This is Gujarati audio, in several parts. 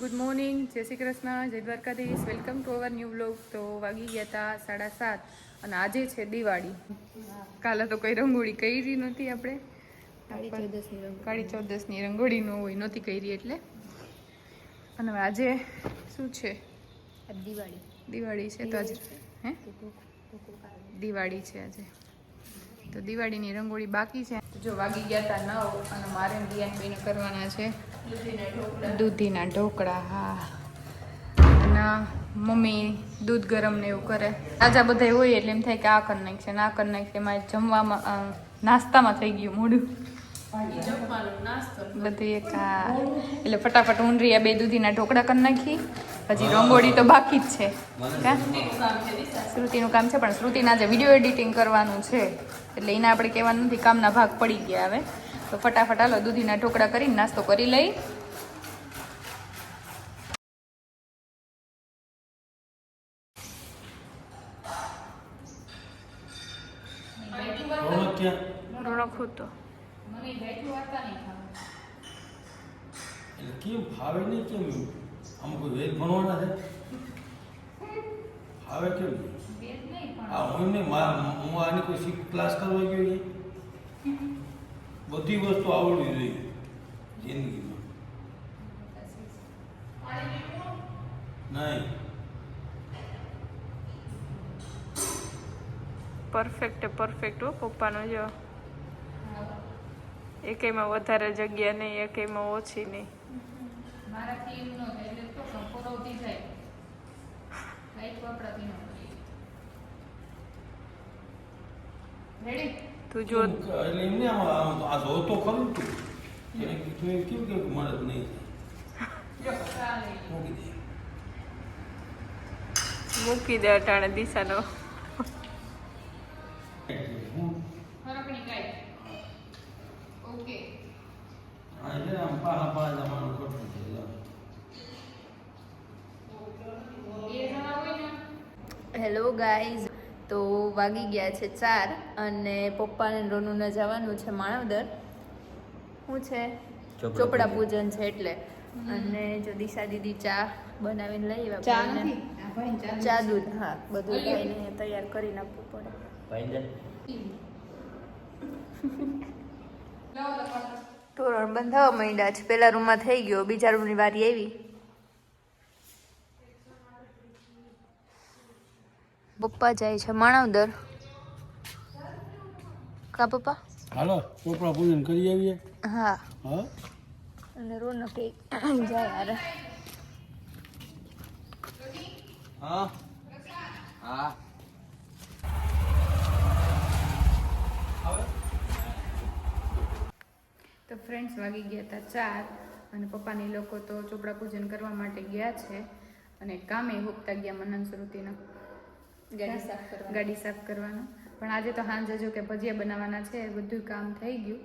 ગુડ મોર્નિંગ જય શ્રી કૃષ્ણ. જય Dwarkadhish. Welcome to our new blog તો વાગી ગયા હતા સાડા સાત. અને આજે છે દિવાળી. કાલે તો કઈ રંગોળી કરી નહોતી આપણે. કાળી ચૌદસની રંગોળી. ન હોય નહોતી કરી એટલે. અને હવે આજે શું છે? દિવાળી. દિવાળી છે તો આજે હે. દિવાળી છે આજે. તો દિવાળીની રંગોળી બાકી છે. જો વાગી ગયા હતા નવ અને મારે બિયાન બેન કરવાના છે દૂધીના ઢોકળા, હા. અને મમ્મી દૂધ ગરમ ને એવું કરે. તાજા બધા હોય એટલે એમ થાય કે આ કરી નાખશે ને કરી નાખશે. એમાં જમવામાં નાસ્તામાં થઈ ગયું મોડું બધું એક એટલે ફટાફટ ઊંડરી આ બે દૂધીના ઢોકળા કરી નાખી. પછી રંગોળી તો બાકી જ છે. શ્રુતિનું કામ છે, પણ શ્રુતિના જે વીડિયો એડિટિંગ કરવાનું છે, એટલે એને આપણે કહેવાનું નથી, કામના ભાગ પડી ગયા હવે. તો ફટાફટ હાલો દૂધીના ઢોકળા કરીને નાસ્તો કરી લઈ. કેમ? ભાવે નહીં કેમ અમુક વેદ ભણવાના છે? ભાવે કેમ? આ હું નહીં મા- હું આની કોઈ ક્લાસ કરવા ગયો નહીં બધી વસ્તુ આવડવી જોઈએ જિંદગીમાં. નહીં. પરફેક્ટ પરફેક્ટ હો પપ્પાનો જો. એકેયમાં વધારે જગ્યા નહીં એકેમાં ઓછી નહીં. મારાથી એમ ન થાય એટલે તો સંપૂર્ણ જાય લાઈટ વાપરાતી ન રેડી તું જો એટલે એમને આમ આ જો તો ખરું તું. એને કીધું એમ કેમ કે જ નહીં મૂકી દે મૂકી દે અટાણે દિશાનો. વાગી ગયા છે ચાર અને પપ્પાને રોનુને જવાનું છે માણાવદર. શું છે? ચોપડા પૂજન. છે એટલે. અને જો દિશા દીદી ચા બનાવીને લઈ આવ્યા ચા ભાઈને. નથી? ચા દૂધ હા બધું લઈને તૈયાર કરીને નાખવું પડે. તોરણ બંધાવા માંડ્યા છે. પેલા રૂમમાં થઈ ગયો બીજા રૂમની વારી આવી. પપ્પા જાય છે માણાવદર. કા પપ્પા? હાલો ચોપડા પૂજન કરી આવીએ. હા. હા? અને રોનક જાય યાર હા. હા. તો ફ્રેન્ડ્સ વાગી ગયા હતા ચાર અને પપ્પાની લોકો તો ચોપડા પૂજન કરવા માટે ગયા છે અને કામે હોપતા ગયા મનન શ્રુતિના ગાડી સાફ ગાડી સાફ કરવાનું. પણ આજે તો હાંજે જો કે ભજીયા બનાવવાના છે બધું કામ થઈ ગયું.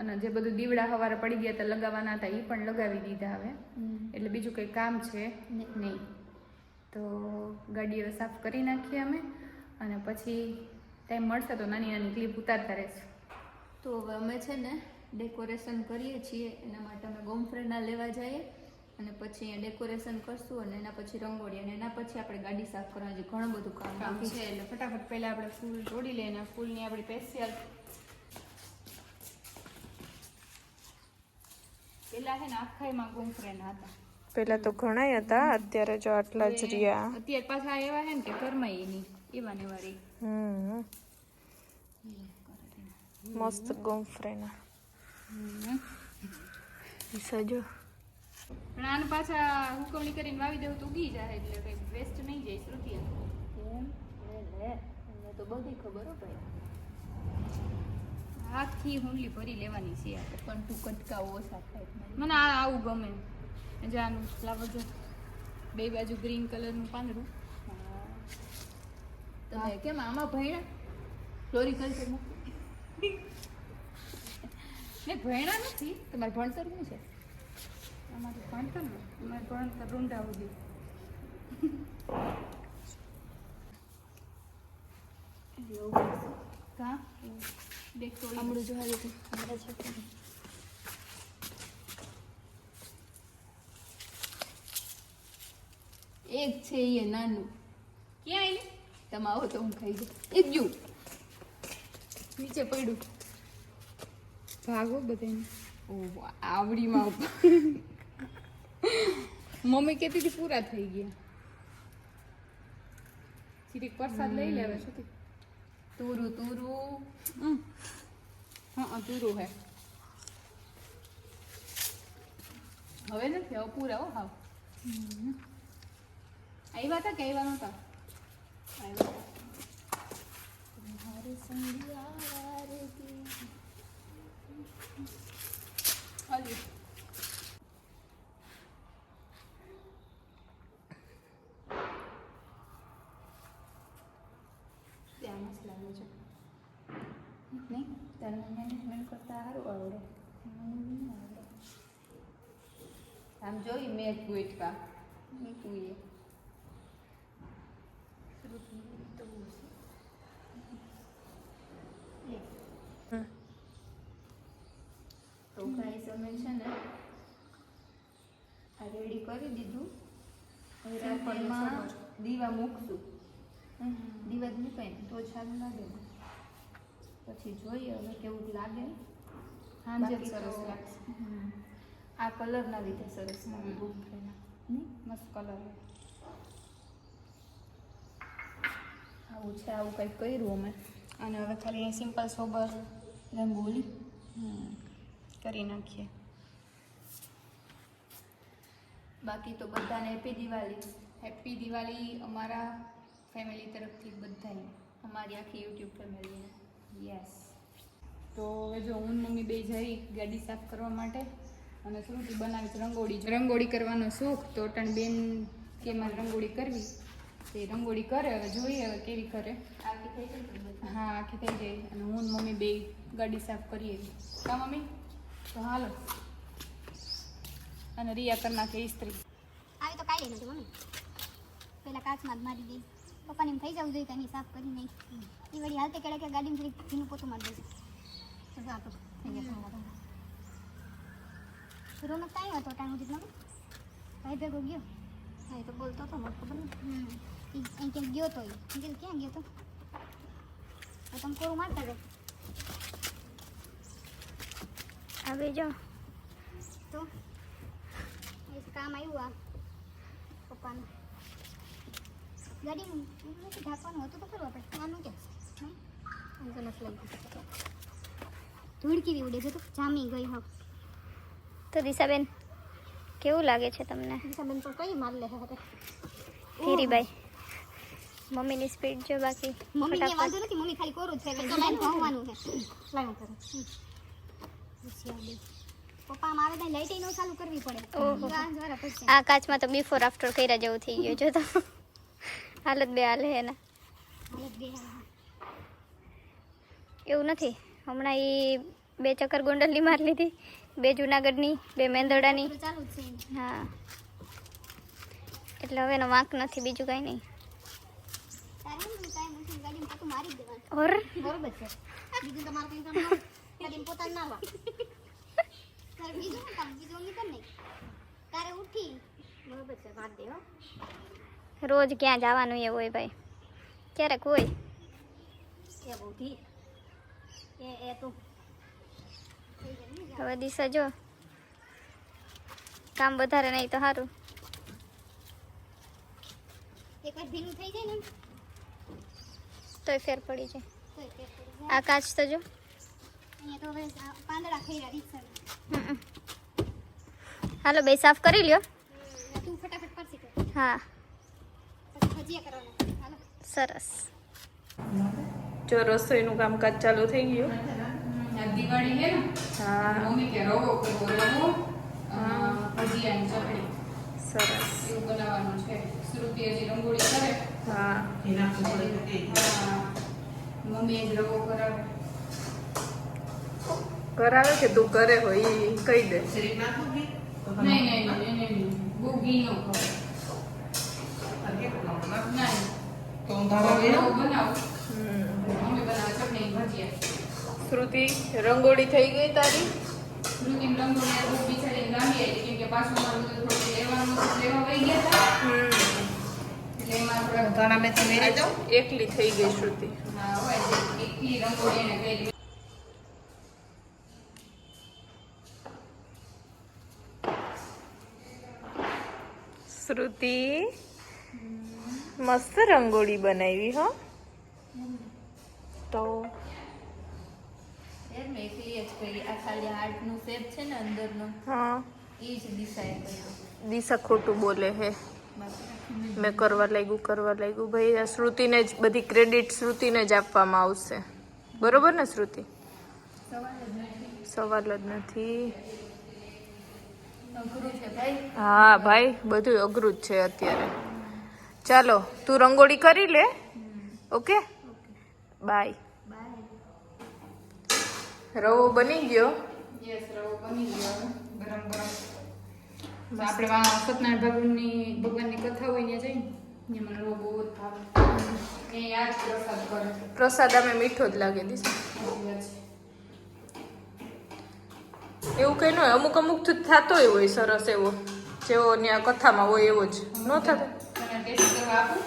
અને જે બધું દીવડા હવારે પડી ગયા હતા લગાવવાના હતા એ પણ લગાવી દીધા હવે. એટલે બીજું કંઈ કામ છે? નહીં. તો ગાડી હવે સાફ કરી નાખીએ અમે. અને પછી ટાઈમ મળશે તો નાની નાની ક્લિપ ઉતારતા રહેશું. તો હવે અમે છે ને ડેકોરેશન કરીએ છીએ. એના માટે અમે ગોમફ્રેના લેવા જઈએ. અને પછી અહીંયા ડેકોરેશન કરશું અને એના પછી રંગોળી અને એના પછી આપણે ગાડી સાફ કરવાની છે. ઘણું બધું કામ બાકી છે એટલે ફટાફટ પહેલાં આપણે ફૂલ તોડી લઈએ અને ફૂલની આપણી સ્પેશિયલ પેલા છે ને આખાઈમાં ગુમફરેના હતા. પેલા તો ઘણા હતા અત્યારે જો આટલા જ રહ્યા. અત્યારે પાછા એવા છે ને કે ઘરમાં એની એવા ને હમ. મસ્ત ગોમફ્રેના સજો. પણ આને પાછા હુકમણી કરીને વાવી દેવું તો ઉગી જાય એટલે કઈ વેસ્ટ નહીં જાય શ્રુતિ એમ? લે લે. તો બધી ખબર હો ભાઈ. આખી હુંડલી ભરી લેવાની છે આપણે પણ તું કટકા ઓછા થાય મને આ આવું ગમે. જાનું લાવો જો. બે બાજુ ગ્રીન કલરનું પાંદડું. તમે કેમ આમાં ભણ્યા ફ્લોરિકલ્ચરમાં મેં ભણ્યા નથી. તમારે ભણતર શું છે? અમારે ભણતર ને અમારે ભણતર રૂંઢા સુધી કા? દેખ તો હમણાં જોવા દીધું હમણાં છોકરી એક છે એ નાનું. ક્યાં એને તમે આવો તો હું ખાઈ જાઉં. એક જુ નીચે પડ્યું. ભાગો બધાને ઓ આવડીમાં મમ્મી કહેતી હતી પૂરા થઈ ગયા. ચીરીક પ્રસાદ લઈ લેવે શું કે તુરું તુરું હમ. હા હા તુરું હે હવે નથી હવે પૂરા હો હાવ આવ્યા હતા કે આવ્યા નહોતા આવ્યા તને મેનેજમેન્ટ કરતા સારું આવડે આમ જોઈ મેં ગોઈટકા તું એ તો ગાઈસ અમે છે ને આ રેડી કરી દીધું હવે રાત્રિમાં દીવા મૂકશું દીવા જ મૂકાય તો સારું લાગે પછી જોઈએ હવે કેવું લાગે. હાંજે જ બાકી સરસ લાગશે. આ કલરના લીધે સરસ લાગે બુક નહીં મસ્ત કલર આવું છે આવું કંઈક કર્યું અમે. અને હવે ખાલી સિમ્પલ સોબર રંગોલી કરી નાખીએ. બાકી તો બધાને હેપી દિવાળી. હેપી દિવાળી અમારા ફેમિલી તરફથી બધાને અમારી આખી યુટ્યુબ ફેમિલીને યસ તો હવે જો હું મમ્મી બે જઈ ગાડી સાફ કરવા માટે અને શ્રુતિ બનાવી છે રંગોળી. રંગોળી કરવાનો શોખ તો ટણ બેન કે મારે રંગોળી કરવી. તે રંગોળી કરે હવે જોઈએ હવે કેવી કરે. આખી થઈ ગઈ હા આખી થઈ જાય અને હું મમ્મી બે ગાડી સાફ કરીએ. કા મમ્મી? તો હાલો. અને રિયા કરી નાખે ઇસ્ત્રી આવી તો કાઢી નથી મમ્મી. પેલા કાચમાં જ મારી દઈ પપ્પાને એમ થઈ જવું જોઈએ એની સાફ કરી નહીં એ વળી હાલતે કેળે કે ગાડીમાં થોડીક ભીનું પોતું મારી દેજો રોનક કાંઈ હતો ટાઈમ સુધી ભાઈ ભેગો ગયો. હા એ તો બોલતો હતો મને ખબર હમ. અહીં ક્યાંક ગયો તો એ. ક્યાં ગયો તો? તમે કોરું મારતા જાઓ હવે જો. તો કામ આવ્યું આ પપ્પાનું. એવું નથી ઢાંકવાનું હતું તો ખરું આપણે આનું કે આમ તો નથી લાગ્યું ધૂળ કેવી ઉડે છે તો જામી ગઈ હવે તો દિશાબેન કેવું લાગે છે તમને? દિશાબેન તો કઈ માર લે હવે ધીરીબાઈ મમ્મીની સ્પીડ જો બાકી મમ્મી વાંધો નથી મમ્મી ખાલી કોરું છે એટલે લાઈન ભણવાનું છે. લાઈન કરે. પપ્પા આવે ત્યાં લાઈટ ન ચાલુ કરવી પડે. આ આ કાચમાં તો બિફોર આફ્ટર કર્યા જેવું થઈ ગયું જો તો. હાલત બે હાલે એના. હાલત એવું નથી. હમણાં એ બે ચક્કર ગોંડલની માર લીધી. બે જુનાગઢની બે મેંદરડાની. હા. એટલે હવે એનો વાંક નથી બીજું કાંઈ નહીં. તારે ને ઓર બરોબર છે. બીજું તમારે કંઈ ના ના વા બીજું કામ? બીજું નહીં ઉઠી. બરોબર છે વાત દે હો. રોજ ક્યાં જવાનું એ હોય ભાઈ. ક્યારેક હોય હવે દિશા જો. કામ વધારે નહીં તો સારું તોય ફેર પડી જાય. તો ફેર પડી જાય. આ કાચ તો જો. હાલો બે સાફ કરી લ્યો. હા પછી ભજીયા કરવાના હાલો સરસ. જો રસોઈનું કામકાજ ચાલુ થઈ ગયું. દિવાળી હે હા. મમ્મી કે રવો કરવો રવો અ, ભજીયાની ચટણી. સરસ. એવું બનાવવાનું છે. શ્રુતિ હજી રંગોળી કરે. હા. હા. મમ્મી જ રવો કરાવે. કરાવે કે તું કરે હોય એ કહી દે. નહીં નહીં નહીં નહીં નહીં બહુ ઘી નો ખાવ નહીં તો ધારા રવો બનાવો હમ. મમ્મી બનાવે ચટણી ભજીયા શ્રુતિ રંગોળી થઈ ગઈ તારી? શ્રુતિ રંગોળી બહુ બિચારી રામી આવી કેમ કે પાછું મારું થોડું લેવાનું લેવા વહી ગયા હતા વેરી દઉં એકલી થઈ ગઈ શ્રુતિ. હા હોય એકલી રંગોળી એને શ્રુતિ? મસ્ત રંગોળી બનાવી હો. તો મેં એકલી જ કરી. આ ખાલી હાર્ટનું શેપ છે ને અંદરનો હા. એ જ ડિસાઈડ કર્યો. દિશા ખોટું બોલે હે. મેં કરવા લાગ્યું કરવા લાગ્યું. ભાઈ આ શ્રુતિને જ બધી ક્રેડિટ શ્રુતિને જ આપવામાં આવશે. બરોબર ને શ્રુતિ? સવાલ જ નથી. હા ભાઈ બધું અઘરું જ છે અત્યારે. ચાલો તું રંગોળી કરી લે. ઓકે? બાય. રવો બની ગયો? યસ રવો બની ગયો. ગરમ ગરમ. આપણે સત્યનારાયણ ભગવાનની ભગવાનની કથા હોય ત્યાં જઈને ને મને રવો બહુ જ ભાવે. એ યાદ પ્રસાદ કરે. પ્રસાદ અમે મીઠો જ લાગે છે એવું કઈ ન હોય. અમુક અમુક થતો હોય સરસ એવો. જેવો ત્યાં કથામાં હોય એવો જ. ન થતો? આપું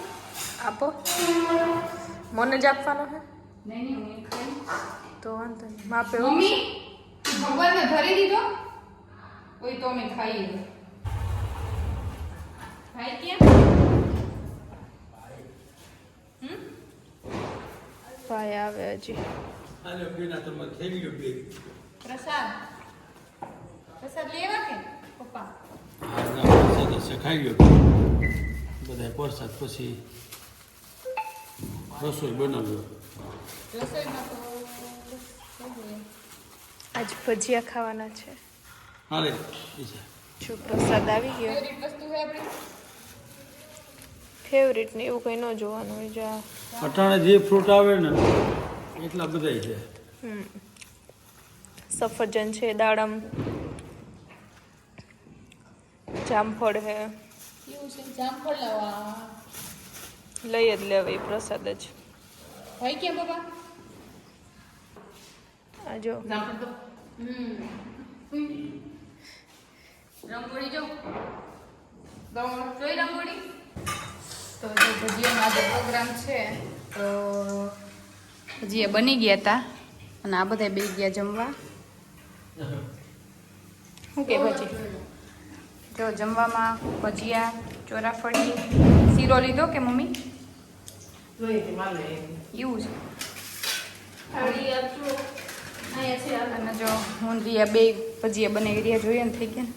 આપો મને જ આપવાનો હે નહીં નહીં હું એક ખાઈ તો વાંધો નહીં માપે હોય. મમ્મી ભગવાનને ધરી દીધો કોઈ તો અમે ખાઈએ ખાઈ ક્યાં ભાઈ આવે હજી આલે બેના તમે થઈ ગયો બે પ્રસાદ પ્રસાદ લેવા કે પપ્પા આજના પ્રસાદ શખાઈ ગયો બધા પ્રસાદ પછી રસોઈ બનાવ્યો? આજ ભજીયા ખાવાના છે. હાલે જો પ્રસાદ આવી ગયો. ફેવરિટ ને એવું કઈ ન જોવાનું હોય જો. અઠાણે અટાણે જે ફ્રૂટ આવે ને એટલા બધા છે. હમ. સફરજન છે દાડમ જામફળ હે. કેવું છે જામફળ લાવવા લઈ જ લેવાય પ્રસાદ જ. ભાઈ ક્યાં બાબા? આ જો. જામફળ તો હમ. રંગોળી જો. જોઈ રંગોળી? તો જો ભજીયાનો આજે પ્રોગ્રામ છે તો ભજીયા બની ગયા હતા અને આ બધા બે ગયા જમવા. શું કે ભજી? જો જમવામાં ભજીયા ચોરાફળી શીરો લીધો કે મમ્મી? એવું છે. અને જો હું બે ભજીયા બનાવી રહ્યા જોઈએ ને થઈ ગયા ને?